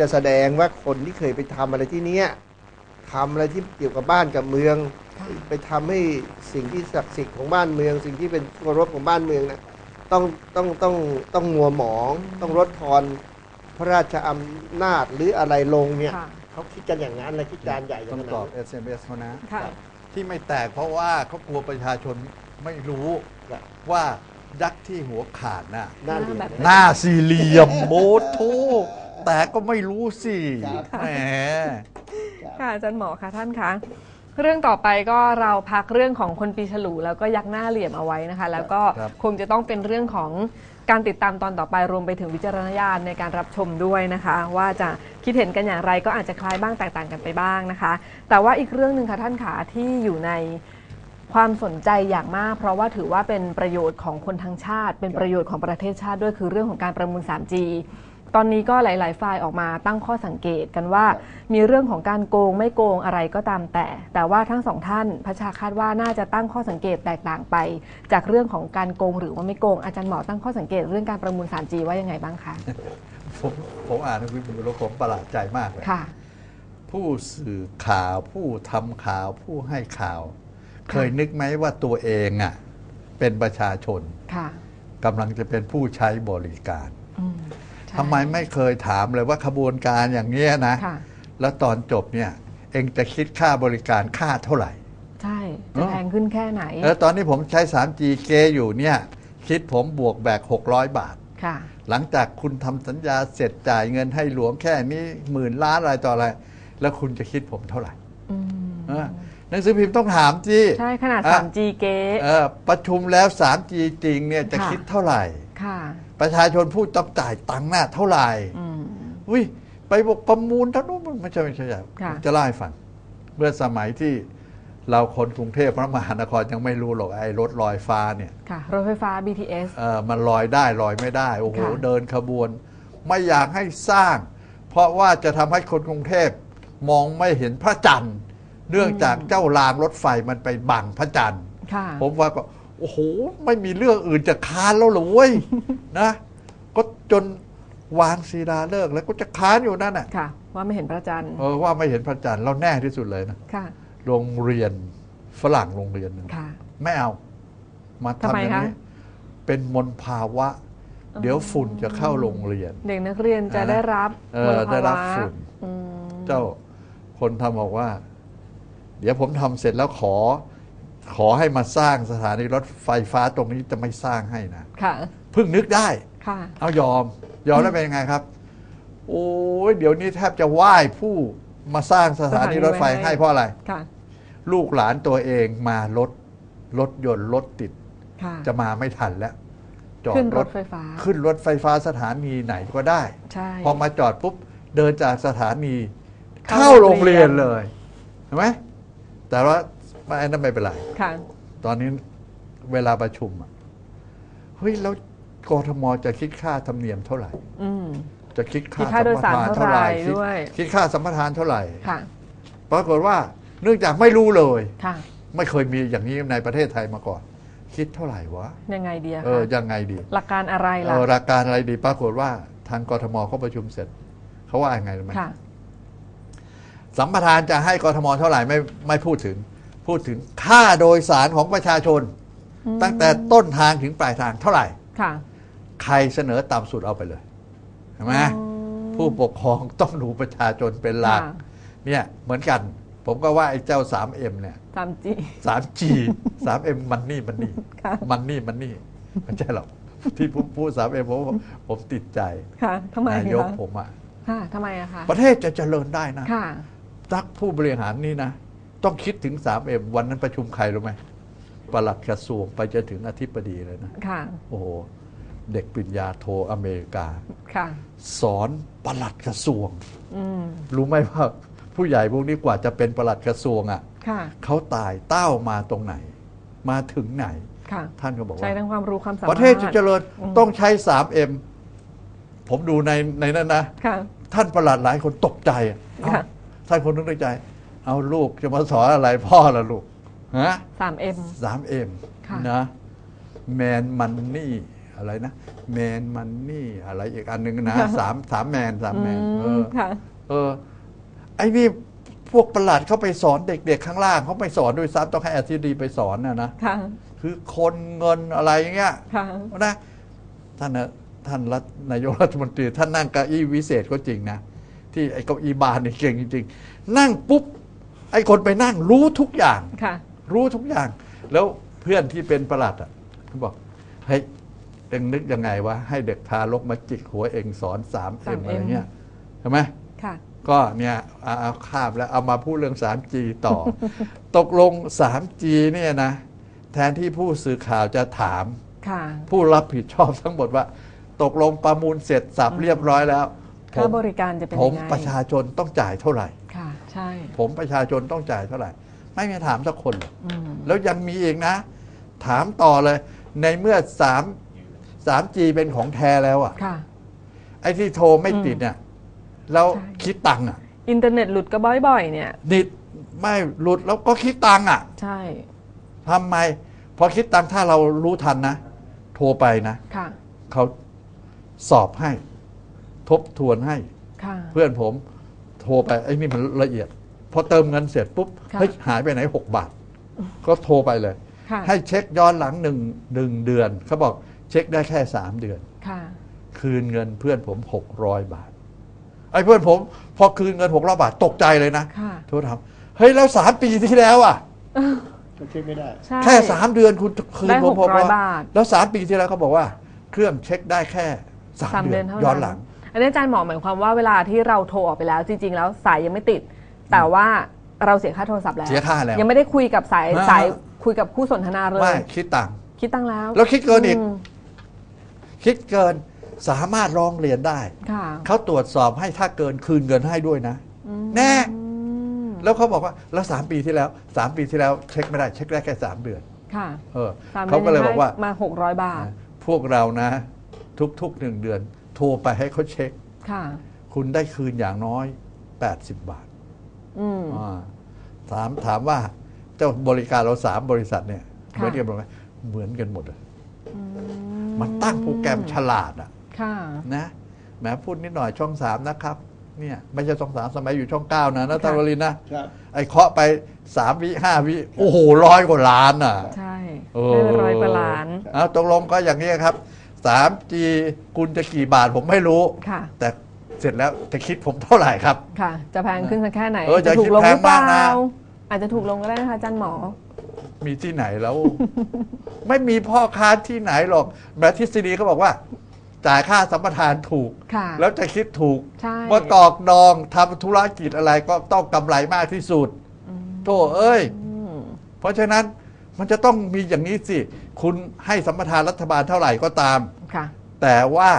จะแสดงว่าคนที่เคยไปทำอะไรที่เนี้ยทำอะไรที่เกี่ยวกับบ้านกับเมืองค่ะไปทำให้สิ่งที่ศักดิ์สิทธิ์ของบ้านเมือง สิ่งที่เป็นเคารพของบ้านเมืองนะต้องต้องต้องต้องมัวหมองต้องลดทอนพระราชอำนาจหรืออะไรลงเนี่ยค่ะเขาคิดกันอย่างนั้นเลยคิดการใหญ่อย่าต้องงนั้นตอบ SMS เขานะค่ะที่ไม่แตกเพราะว่าเขากลัวประชาชนไม่รู้ครับว่ายักษ์ที่หัวขาดน่ะหน้าเหลี่ยมแบบหน้าสี่เหลี่ยมโมโท แต่ก็ไม่รู้สิครับแหมค่ะอาจารย์หมอคะท่านคะเรื่องต่อไปก็เราพักเรื่องของคนปีฉลูแล้วก็ยักษ์หน้าเหลี่ยมเอาไว้นะคะ แล้วก็ครับคงจะต้องเป็นเรื่องของการติดตามตอนต่อไปรวมไปถึงวิจารณญาณในการรับชมด้วยนะคะ ว่าจะคิดเห็นกันอย่างไรก็อาจจะคล้ายบ้างแตกต่างกันไปบ้างนะคะ แต่ว่าอีกเรื่องหนึ่งค่ะท่านขาที่อยู่ในความสนใจอย่างมาก เพราะว่าถือว่าเป็นประโยชน์ของคนทั้งชาติ เป็นประโยชน์ของประเทศชาติด้วยคือเรื่องของการประมูล 3G ตอนนี้ก็หลาย ๆ ฝ่ายออกมาตั้งข้อสังเกตกันว่า มีเรื่องของการโกงไม่โกงอะไรก็ตามแต่ แต่ว่าทั้งสองท่านพระชาคาดว่าน่าจะตั้งข้อสังเกตแตกต่างไป จากเรื่องของการโกงหรือว่าไม่โกงอาจารย์หมอตั้งข้อสังเกตเรื่องการประมูล 3G ว่ายังไงบ้างคะผมผมอ่านในวิบุแล้วผมประหลาดใจมากเลยค่ะ ผู้สื่อข่าวผู้ทำข่าวผู้ให้ข่าว เคยนึกไหมว่าตัวเองอะเป็นประชาชนค่ะกำลังจะเป็นผู้ใช้บริการอืมใช่ ทำไมไม่เคยถามเลยว่าขบวนการอย่างเนี้ยนะ ค่ะ แล้วตอนจบเนี่ย เองจะคิดค่าบริการค่าเท่าไหร่ ใช่จะแพงขึ้นแค่ไหนแล้วตอนนี้ผมใช้ 3G เกอยู่เนี่ย คิดผมบวกแบก 600 บาท ค่ะ หลังจากคุณทำสัญญาเสร็จจ่ายเงินให้หลวงแค่นี้หมื่นล้านอะไรต่ออะไร แล้วคุณจะคิดผมเท่าไหร่อืมเออหนังสือพิมพ์ต้องถามจี ใช่ขนาดอะ 3G เก๊ เออประชุมแล้ว 3G จริงเนี่ยจะค่ะ คิดเท่าไหร่ ค่ะ ประชาชนผู้ต้องจ่ายตังค์หน้าเท่าไหร่อืมอุ้ยไปบอกประมูลเท่านู้นมันไม่ใช่ไม่ใช่ใช่ค่ะผมจะเล่าให้ฟัง เมื่อสมัยที่เราคนกรุงเทพพระมหานครยังไม่รู้หรอกไอ้รถลอยฟ้าเนี่ยค่ะรถไฟฟ้า BTS เออมันลอยได้ลอยไม่ได้ โอ้โหค่ะเดินขบวน ไม่อยากให้สร้าง เพราะว่าจะทำให้คนกรุงเทพมองไม่เห็นพระจันทร์ เนื่องจากเจ้ารางรถไฟมันไปบังพระจันทร์ค่ะผมว่าก็ โอ้โห ไม่มีเรื่องอื่นจะค้านแล้วเหรอเว้ยนะ ก็จนวางศิลาเลิกษ์แล้วก็จะค้านอยู่นั่นน่ะค่ะ ว่าไม่เห็นพระจันทร์เออว่าไม่เห็นพระจันทร์เราแน่ที่สุดเลยนะค่ะ โรงเรียนฝรั่งโรงเรียนหนึงค่ะ ไม่เอา มาทำไมทำอย่างนี้คะเป็นมลภาวะ เดี๋ยวฝุ่นจะเข้าโรงเรียน เด็กนักเรียนจะได้รับเอมอลได้ภารับวะฝุ่นอืมเจ้าคนทำบอกว่า เดี๋ยวผมทำเสร็จแล้วขอ ขอให้มาสร้างสถานีรถไฟฟ้าตรงนี้จะไม่สร้างให้นะค่ะ เพิ่งนึกได้ ค่ะ เอายอม ยอมแล้วเป็นยังไงครับ โอ้ยเดี๋ยวนี้แทบจะไหว้ผู้มาสร้างสถานีรถไฟสถานีไว้ให้ให้เพราะอะไร ค่ะ ลูกหลานตัวเองมารถรถยนต์รถติด ค่ะ จะมาไม่ทันแล้ว จอดขึ้นรรถถไฟฟ้า ขึ้นรถไฟฟ้าสถานีไหนก็ได้ ใช่ พอมาจอดปุ๊บเดินจากสถานี เข้าเข้าโรงเรียนโรงเรียนเลยเห็นไหมแต่ว่า ไม่อันนั้นไม่เป็นไร ค่ะ ตอนนี้เวลาประชุมอะเฮ้ยแล้วกทมจะคิดค่าธรรมเนียมเท่าไหร่ อืม จะคิดค่าคิดค่าโดยสารเท่าไหร่คิดด้วย คิดค่าสัมปทานเท่าไหร่ ค่ะ ปรากฏว่าเนื่องจากไม่รู้เลย ค่ะ ไม่เคยมีอย่างนี้ในประเทศไทยมาก่อน คิดเท่าไหร่วะยังไงดีอะเออคะยังไงดีหลักการอะไรเอล่ะอราการอะไรดี ปรากฏว่าทางกทมเขาประชุมเสร็จเขาว่ายังไงรู้ไหมค่ะ สัมปทานจะให้กทมเท่าไหร่ไม่ไม่พูดถึง พูดถึงค่าโดยสารของประชาชน ตั้งแต่ต้นทางถึงปลายทางเท่าไหร่ค่ะใครเสนอต่ำสุดเอาไปเลยเห็นไหมอืมผู้ปกครองต้องดูประชาชนเป็นหลักค่ะเนี่ยเหมือนกัน ผมก็ว่าไอ้เจ้า 3M เนี่ย 3G 3G 3M มันนี่มันนี่ค่ะมันนี่มันนี่ไม่ใช่หรอกที่พูดพูด 3M ผมผมติดใจค่ะทำไมนายกคะผมอะค่ะทำไมอะคะประเทศจะเจริญได้นะค่ะนักผู้บริหารนี่นะ ต้องคิดถึง 3M วันนั้นประชุมใครรู้ไหมปลัดกระทรวงไปจนถึงอธิบดีเลยนะ ค่ะ โอ้โห เด็กปริญญาโทอเมริกา ค่ะ สอนปลัดกระทรวง อืม รู้ไหมว่าผู้ใหญ่พวกนี้กว่าจะเป็นปลัดกระทรวงอะ่ะค่ะ เขาตายเต้ามาตรงไหน มาถึงไหน ค่ะ ท่านก็บอกใช้ว่า ทั้งความรู้ความสามารถ ประเทศจะเจริญอืม ต้องใช้ 3M ผมดูในในนั้นนะ ค่ะ ท่านประหลัดหลายคนตกใจอะเอ้าค่ะ ท่านคนนึกในใจ เอาลูกจะมาสอนอะไรพ่อละลูกฮะ 3M สามเอ็มค่ะนะแมนมันนี่อะไรนะแมนมันนี่อะไรอีกอันหนึ่งนะค่ะสามสามแมนสามแมนเออืมอค่ะเออไอ้นี่พวกประหลัดเขาไปสอนเด็ก ๆ ข้างล่างเขาไปสอนด้วยซ้ำต้องให้อธิบดีไปสอนนะนะค่ะคือคนเงินอะไรอย่างเงี้ยค่ะนะท่านนะท่านรัฐนายกรัฐมนตรีท่านนั่งเก้าอี้วิเศษก็จริงนะที่ไอ้เก้าอี้บานนี่เก่งจริงๆนั่งปุ๊บ ไอ้คนไปนั่งรู้ทุกอย่าง ค่ะ รู้ทุกอย่าง แล้วเพื่อนที่เป็นประหลัดอะเขาบอกเฮ้ยเอ็งนึกยังไงวะให้เด็กทารกมาจิกหัวเอ็งสอนสามเอ็ม 3M อะไรเงี้ยใช่ไหมค่ะ ก็เนี่ยเอาเอาข้ามแล้วเอามาพูดเรื่อง 3G ต่อ ตกลง 3G เนี่ยนะ แทนที่ผู้สื่อข่าวจะถาม ค่ะ ผู้รับผิดชอบทั้งหมดว่า ตกลงประมูลเสร็จสับเรียบร้อยแล้ว ผค่ามบริการจะเป็นผมยังไง ประชาชนต้องจ่ายเท่าไหร่ค่ะ ใช่ ผมประชาชนต้องจ่ายเท่าไหร่ ไม่มีถามสักคนเลยอืมแล้วยังมีอีกนะ ถามต่อเลย ในเมื่อ3 3G เป็นของแท้แล้วอะค่ะ ไอ้ที่โทรไม่ติดเนี่ยแล้วใช่ คิดตังค์อะ อินเทอร์เน็ตหลุดก็บ่อยๆ เนี่ย นิดไม่หลุดแล้วก็คิดตังค์อะใช่ทำไม พอคิดตังค์ถ้าเรารู้ทันนะ โทรไปนะ ค่ะ เขาสอบให้ ทบทวนให้ ค่ะ เพื่อนผม โทรไปไอ้นี่มันละเอียด พอเติมเงินเสร็จปุ๊บค่ะเฮ้ยหายไปไหนหกบาท ก็โทรไปเลยค่ะให้เช็คย้อนหลังหนึ่งหนึ่งเดือน เขาบอกเช็คได้แค่สามเดือนค่ะคืนเงินเพื่อนผมหกร้อยบาท ไอ้เพื่อนผม พอคืนเงินหกร้อยบาทตกใจเลยนะค่ะโทรถามเฮ้ยแล้วสามปีที่แล้วอะก็เช็คไม่ได้ใช่แค่สามเดือนคุณคืนได้ผมผม600ว่าบาทแล้วสามปีที่แล้วเขาบอกว่า เครื่องเช็คได้แค่สามสามเดืเดืออนนเท่าย้อนนั้นหลัง อันนี้อาจารย์หมอหมายความว่าเวลาที่เราโทรออกไปแล้ว จริง ๆ แล้วสายยังไม่ติด แต่ว่าเราเสียค่าโทรศัพท์แล้ว เสียค่าแล้ว ยังไม่ได้คุยกับสายอ่า สายคุยกับคู่สนทนาเลไม่ย คิดตังค์คิดตั้งแล้วแล้วคิดเกินอีก มคิดเกินสามารถร้องเรียนได้ ค่ะเขาตรวจสอบให้ถ้าเกินคืนเงินให้ด้วยนะแน่อืมแล้วเขาบอกว่าแล้วสามปีที่แล้วสามปีที่แล้วเช็คไม่ได้เช็คได้แค่สามเดือน ค่ะเออสามเขาก็เลยดืนบอกว่าให้มาหกร้อยบาท พวกเรานะ ทุกๆหนึ่งเดือน โทรไปให้เขาเช็ค ค่ะ คุณได้คืนอย่างน้อย 80 บาทอืม อ่าถามถามว่าเจ้าบริการเราสามบริษัทเนี่ยค่ะ เหมือนกันหมดไหมเหมือนกันหมดเลยมันตั้งโปรแกรมฉลาดอะ ค่ะ นะแหมพูดนิดหน่อยช่องสามนะครับ เนี่ยไม่ใช่ช่องสามสมัยอยู่ช่องเก้านะนะตาวรินนะครับ ไอ้เคาะไปสามวิห้าวิ โอ้โหร้อยกว่าล้านอะใช่โอ้ได้ร้อยกว่าล้าน เอาตกลงก็อย่างนี้ครับ 3G คุณจะกี่บาทผมไม่รู้ ค่ะ แต่เสร็จแล้วจะคิดผมเท่าไหร่ครับ ค่ะ จะแพงขึ้นสักแค่ไหน เออจะถูกลงหรือเปคิดแพงมากนะล่าอาจจะถูกลงก็ได้นะคะอาจารย์หมอ มีที่ไหนแล้ว ไม่มีพ่อค้าที่ไหนหรอกแบบทฤษฎีเขาบอกว่า จ่ายค่าสัมปทานถูก ค่ะ แล้วจะคิดถูกใช่ว่าตอกดองทำธุรกิจอะไรก็ต้องกำไรมากที่สุดโธ่เอ้ย อืม เพราะฉะนั้นมันจะต้องมีอย่างนี้สิคุณให้สัมปทานรัฐบาลเท่าไหร่ก็ตาม ค่ะ แต่ว่า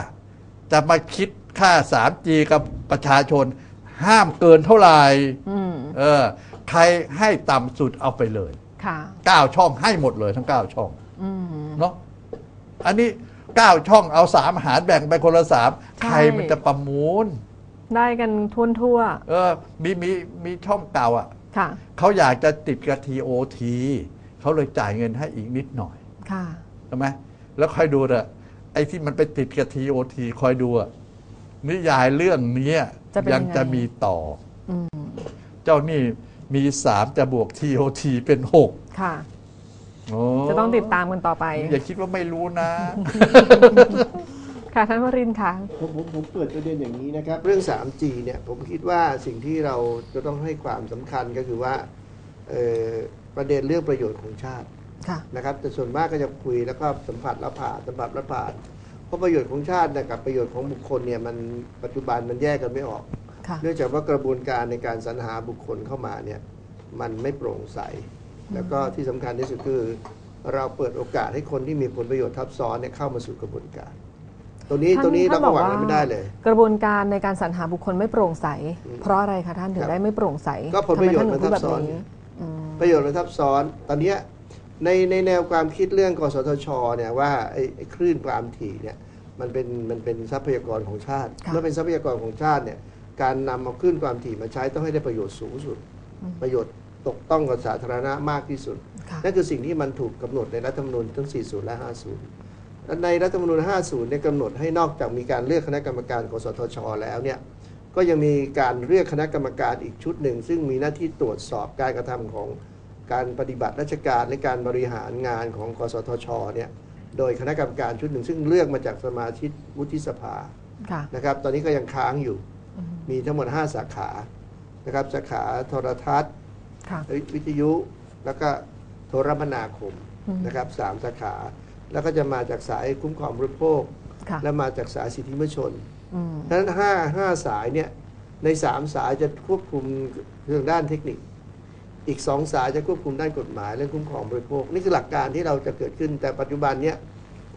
จะมาคิดค่า 3G กับประชาชน ห้ามเกินเท่าไหร่อืม เออใครให้ต่ำสุดเอาไปเลย ค่ะ 9 ช่องให้หมดเลยทั้ง 9 ช่อง อืม เนาะอันนี้ 9 ช่องเอาสามหารแบ่งไปคนละสามใช่ใครมันจะประมูล ได้กันทั่วทั่วเออมีมีมีช่องเก่าอะ ๆค่ะ เขาอยากจะติดกับทีโอทีเขาเลยจ่ายเงินให้อีกนิดหน่อย ค่ะใช่ไหมแล้วคอยดูเถอะไอ้ที่มันไปติดกับทีโอทีคอยดูอะนิยายเรื่องนี้จะเป็นยังยังไง จะมีต่อ อืมเจ้านี่มีสามจะบวกทีโอทีเป็นหกค่ะโอ้จะต้องติดตามกันต่อไป อย่าคิดว่าไม่รู้นะ ค่ะท่านวรินทร์ค่ะ ผมผมผมเปิดประเด็นอย่างนี้นะครับ เรื่อง 3G เนี่ยผมคิดว่าสิ่งที่เราจะต้องให้ความสำคัญก็คือว่าเอ่อประเด็นเรื่องประโยชน์ของชาติค่ะ นะครับแต่ส่วนมากก็จะคุยแล้วก็สัมผัสแล้วผ่านสัมผัสแล้วผ่านเพราะประโยชน์ของชาติเนี่ยกับประโยชน์ของบุคคลเนี่ยมันปัจจุบันมันแยกกันไม่ออกค่ะเนื่องจากว่ากระบวนการในการสรรหาบุคคลเข้ามาเนี่ยมันไม่โปร่งใส แล้วก็ที่สำคัญที่สุดคือ เราเปิดโอกาสให้คนที่มีผลประโยชน์ทับซ้อนเนี่ยเข้ามาสู่กระบวนการตัวนี้ท่านตัวนี้ท่าเรานก็บอกหวังว่าอะไรไม่ได้เลย กระบวนการในการสรรหาบุคคลไม่โปร่งใส เพราะอะไรคะท่านถึคงรับได้ไม่โปร่งใสก็ผลประโยชน์ทำไมท่านถึงพูดมันซับซ้อนแบบนี้อืมประโยชน์มันทับซ้อน ตอนเนี้ย ในในแนวความคิดเรื่องกสทชเนี่ยว่าไอ้ไอ้คลื่นความถี่เนี่ยมันเป็นมันเป็นทรัพยากรของชาติค่ะเมื่อเป็นทรัพยากรของชาติเนี่ยการนำเอาคลื่นความถี่มาใช้ต้องให้ได้ประโยชน์สูงสุด ประโยชน์ตกต้องกับสาธารณะมากที่สุดค่ะนั่นคือสิ่งที่มันถูกกำหนดในรัฐธรรมนูญทั้ง 40 และ 50ในรัฐธรรมนูญ 50 เนี่ยกำหนดให้นอกจากมีการเลือกคณะกรรมการกสทช แล้วเนี่ยก็ยังมีการเลือกคณะกรรมการอีกชุดหนึ่ง ซึ่งมีหน้าที่ตรวจสอบการกระทำของ การปฏิบัติราชการและการบริหารงานของกสทชเนี่ยโดยคณะกรรมการชุดหนึ่ง ซึ่งเลือกมาจากสมาชิกวุฒิสภาค่ะนะครับ ตอนนี้ก็ยังค้างอยู่อืมมีทั้งหมด 5 สาขานะครับสาขาโทรทัศน์ค่ะวิทยุแล้วก็โทรคมนาคมอืมนะครับสามสาขา แล้วก็จะมาจากสายคุ้มครองบริโภคค่ะและมาจากสายสิทธิมนุษยชนอืมดังนั้นห้าห้าสายเนี่ยในสามสายจะควบคุมเรื่องด้านเทคนิค อีกสองสายจะควบคุมด้านกฎหมายเรื่องคุ้มครองบริโภค นี่คือหลักการที่เราจะเกิดขึ้น แต่ปัจจุบันเนี่ย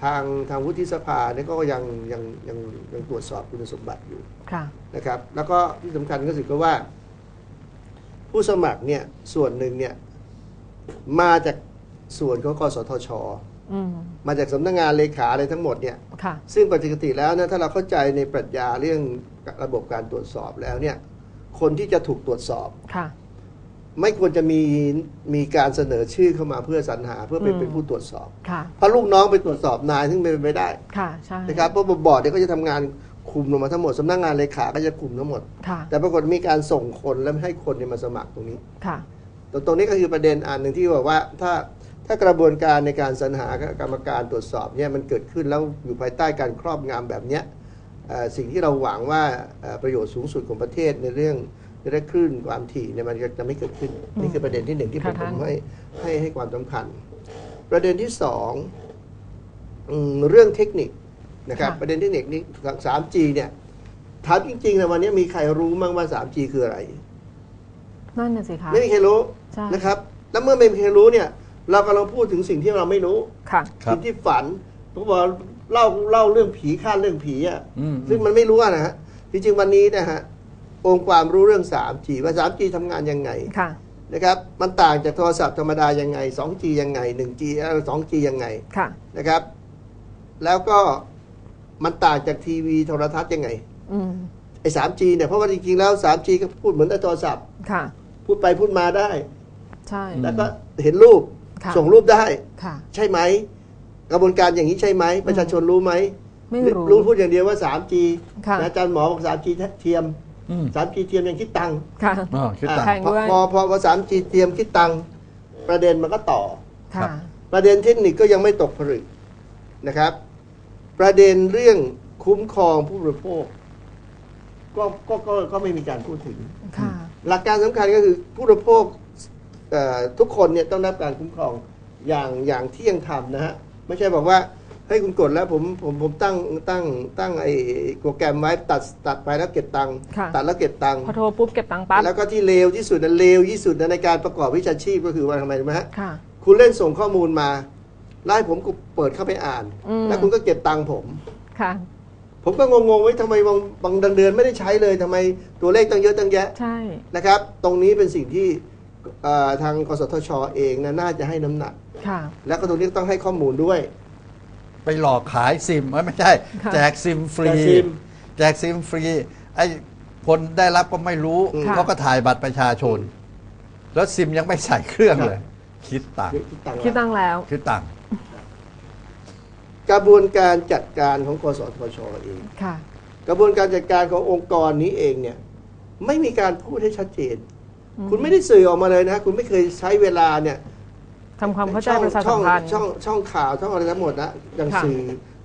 ทางทางวุฒิสภาเนี่ยก็ยังยังยังยังตรวจสอบคุณสมบัติอยู่ค่ะนะครับ แล้วก็ที่สำคัญก็คือว่า ผู้สมัครเนี่ยส่วนหนึ่งเนี่ยมาจากส่วนของกสทชอืมมาจากสำนักงานเลขาอะไรทั้งหมดเนี่ยค่ะซึ่งปกติแล้วนะถ้าเราเข้าใจในปรัชญาเรื่องระบบการตรวจสอบแล้วเนี่ยคนที่จะถูกตรวจสอบค่ะ ไม่ควรจะมีมีการเสนอชื่อเข้ามาเพื่อสรรหาเพื่อเป็นอืม เป็นผู้ตรวจสอบ ค่ะ เพราะลูกน้องไปตรวจสอบนายซึ่งเป็นไปไม่ได้ค่ะ ใช่นะครับเพราะบอร์ดเนี่ยก็จะทำงานคุมลงมาทั้งหมดสำนักงานเลขาก็จะคุมทั้งหมด ค่ะ แต่ปรากฏมีการส่งคนแล้วให้คนเนี่ยมาสมัครตรงนี้ ค่ะ ตรงตรงนี้ก็คือประเด็นอันหนึ่งที่บอกว่าถ้าถ้ากระบวนการในการสรรหากรรมการตรวจสอบเนี่ยมันเกิดขึ้นแล้วอยู่ภายใต้การครอบงำแบบเนี้ยเอ่อสิ่งที่เราหวังว่าเอ่อประโยชน์สูงสุดของประเทศในเรื่อง ในเรื่องคลื่นความถี่เนี่ยมันจะไม่เกิดขึ้น นี่คือประเด็นที่หนึ่งที่ผมค่ะผท่านมให้ให้ให้ความสำคัญ ประเด็นที่สองอืมเรื่องเทคนิคนะครับ ประเด็นเทคนิคนี้ 3G เนี่ยถามจริงๆนะวันนี้มีใครรู้มั้งว่า 3G คืออะไรนั่นน่ะสิคะไม่มีใครรู้ใช่นะครับ แล้วเมื่อไม่มีใครรู้เนี่ย เรากำลังพูดถึงสิ่งที่เราไม่รู้ค่ะครับสิ่งที่ฝันผมบอกเล่าเล่าเรื่องผีคาดเรื่องผีอะอืมซึ่งมันไม่รู้อะนะฮะจริงๆวันนี้นะฮะ องค์ความรู้เรื่อง 3G ว่า 3G ทำงานยังไงค่ะนะครับมันต่างจากโทรศัพท์ธรรมดายังไง 2G ยังไง 1G แล้ว 2G ยังไงค่ะนะครับ แล้วก็มันต่างจากทีวีโทรทัศน์ยังไงอืมไอ้ 3G เนี่ยเพราะว่าจริงๆแล้ว 3G ก็พูดเหมือนในโทรศัพท์ค่ะ พูดไปพูดมาได้ ใช่อืมแล้วก็เห็นรูปค่ะส่งรูปได้ค่ะใช่ไหม กระบวนการอย่างนี้ใช่ไหม ประชาชนรู้ไหมไม่รู้รู้พูดอย่างเดียวว่า 3G ค่ะนะอาจารย์หมอบอก 3G เทียม อืม 3G เทียมยังคิดตังค์ค่ะอ๋อคิดต่างแพงด้วยพอพอพอ 3G เทียมคิดตังค์ประเด็นมันก็ต่อ ครัค่ะ บ ประเด็นเทคนิคก็ยังไม่ตกผลึกนะครับ ประเด็นเรื่องคุ้มครองผู้บริโภคก็ก็ก็ก็ไม่มีการพูดถึง ค่ะ หลักการสำคัญก็คือผู้บริโภคเอ่อทุกคนเนี่ยต้องได้รับการคุ้มครองอย่างอย่างเที่ยงธรรมนะฮะไม่ใช่บอกว่า เฮ้ยคุณกดแล้วผมผมผมตั้งตั้งตั้งไอ้โปรแกรมไว้ตัดตัดไปแล้วเก็บตังค์ค่ะ ตัดแล้วเก็บตังค์พอโทรปุ๊บเก็บตังค์ปั๊บแล้วก็ที่เลวที่สุดนะเลวที่สุดนะในการประกอบวิชาชีพก็คือว่าทำไมรู้ไหมฮะค่ะ คุณเล่นส่งข้อมูลมาไล่ผมก็เปิดเข้าไปอ่าน อืม แล้วคุณก็เก็บตังค์ผม ค่ะ ผมก็งงๆไว้ทำไมบางบางเดือนไม่ได้ใช้เลยทำไมตัวเลขตั้งเยอะตั้งแยะ ใช่ นะครับ ตรงนี้เป็นสิ่งที่เอ่อทางกสทชเองนะน่าจะให้น้ำหนัก ค่ะ แล้วก็ตรงนี้ต้องให้ข้อมูลด้วย ไปหลอกขายซิมเอ้ยไม่ใช่ค่ะแจกซิมฟรี แจกซิม แจกซิมฟรี ไอ้คนได้รับก็ไม่รู้อืมเขาก็ถ่ายบัตรประชาชน แล้วซิมยังไม่ใส่เครื่องเลย คิดตังค์คิดตังค์คิดตังค์แล้ว คิดตังค์กระบวนการจัดการของกสทชเอง ค่ะ กระบวนการจัดการขององค์กรนี้เองเนี่ยไม่มีการพูดให้ชัดเจน อืม คุณไม่ได้สื่อออกมาเลยนะ คุณไม่เคยใช้เวลาเนี่ย ทำความเข้าใจช่องประชาช่สัอมงพันธ์ ช่องช่องข่าวช่องอะไรทั้งหมดนะอย่างค่ะ สื่อ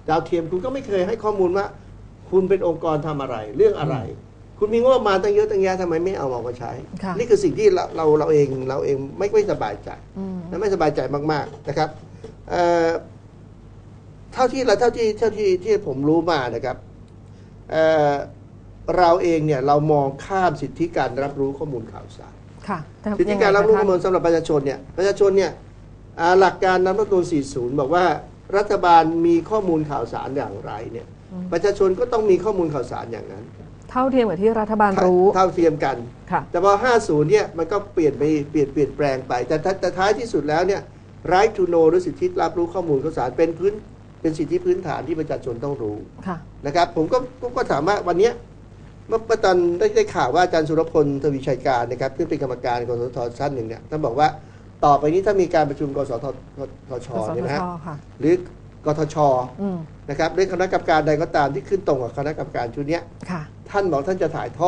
ดาวเทียมคุณก็ไม่เคยให้ข้อมูลว่า คุณเป็นองค์กรทำอะไร เรื่องอะไร คุณมีงบประมาณตั้งเยอะตั้งแยะทำไมไม่เอาออกมาใช้ ค่ะ นี่คือสิ่งที่เราเราเราเองเราเองไม่ไม่สบายใจ อืม และไม่สบายใจมาก ๆ นะครับเอ่อเท่าที่เราเท่าที่เท่าที่ที่ผมรู้มานะครับเอ่อเราเองเนี่ยเรามองข้ามสิทธิการรับรู้ข้อมูลข่าวสาร ค่ะแต่สิทธิยังไงการรับรู้คะข้อมูลสำหรับประชาชนเนี่ยประชาชนเนี่ยอ่า หลักการนำรัฐธรรมนูล40 บอกว่ารัฐบาลมีข้อมูลข่าวสารอย่างไรเนี่ยประชาชนก็ต้องมีข้อมูลข่าวสารอย่างนั้น เท่าเทียมกับที่รัฐบาลรู้ เท่าเทียมกันค่ะแต่พอ 50 เนี่ยมันก็เปลี่ยนไปเปลี่ยนเปลี่ยนแปลงไป แต่แต่แต่ท้ายที่สุดแล้วเนี่ย right to know หรือสิทธิรับรู้ข้อมูลข่าวสารเป็นพื้นเป็นสิทธิพื้นฐานที่ประชาชนต้องรู้ค่ะนะครับ ผมก็ก็ก็ถามว่าวันเนี้ยเมื่อเมื่อตอนได้ได้ข่าวว่าอาจารย์สุรพลทวีชัยการนะครับซึ่งเป็นกรรมการกสทชท่านหนึ่งเนี่ยท่านบอกว่า ต่อไปนี้ถ้ามีการประชุมกสททชกสทเนี่ยนะชฮะค่ะ หรือกทชอืมนะครับหรือคณะกรรมการใดก็ตามที่ขึ้นตรงกับคณะกรรมการชุดเนี้ยค่ะ ท่านบอกท่านจะถ่ายทอด